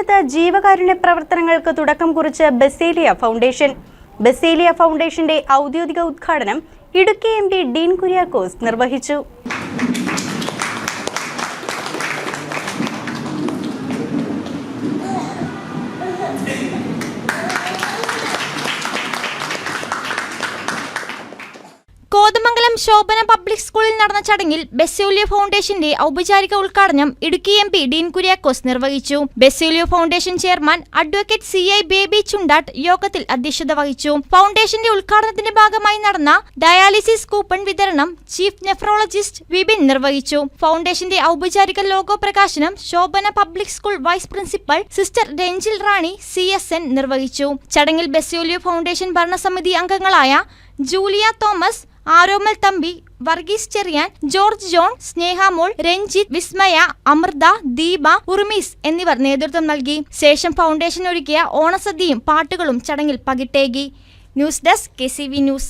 കോതമംഗലത്ത് ജീവകാരുണ്യ പ്രവർത്തനങ്ങൾക്ക് തുടക്കം കുറിച്ച് ബസേലിയ ഫൗണ്ടേഷൻ. ബസേലിയ ഫൗണ്ടേഷന്റെ ഔദ്യോഗിക ഉദ്ഘാടനം ഇടുക്കി എം ഡി ഡീൻ കുര്യാക്കോസ് നിർവഹിച്ചു. കോതമംഗലം ശോഭന പബ്ലിക് സ്കൂളിൽ നടന്ന ചടങ്ങിൽ ബെസ്യൂലിയോ ഫൗണ്ടേഷന്റെ ഔപചാരിക ഉദ്ഘാടനം ഇടുക്കി എം പി ഡീൻ കുര്യാക്കോസ് നിർവഹിച്ചു. Besulio foundation chairman advocate C I Baby Chundattu യോഗത്തിൽ അധ്യക്ഷത വഹിച്ചു. ഫൗണ്ടേഷന്റെ ഉദ്ഘാടനത്തിന്റെ ഭാഗമായി നടന്ന ഡയാലിസിസ് കൂപ്പൺ വിതരണം ചീഫ് നെഫ്രോളജിസ്റ്റ് വിപിൻ നിർവഹിച്ചു. ഫൗണ്ടേഷന്റെ ഔപചാരിക ലോഗോ പ്രകാശനം Shobhana public school vice principal sister Ranjil Rani C S N നിർവഹിച്ചു. ചടങ്ങിൽ ബെസ്യൂലിയോ ഫൗണ്ടേഷൻ ഭരണസമിതി അംഗങ്ങളായ Julia Thomas Aromal Thampi Varghese Cherian George John Snehamol Ranjith Vismaya Amrutha Deepa ഉർമീസ് എന്നിവർ നേതൃത്വം നൽകി. ശേഷം ഫൗണ്ടേഷൻ ഒരുക്കിയ ഓണസദ്യയും പാട്ടുകളും ചടങ്ങിൽ പകിട്ടേകി. News desk K news.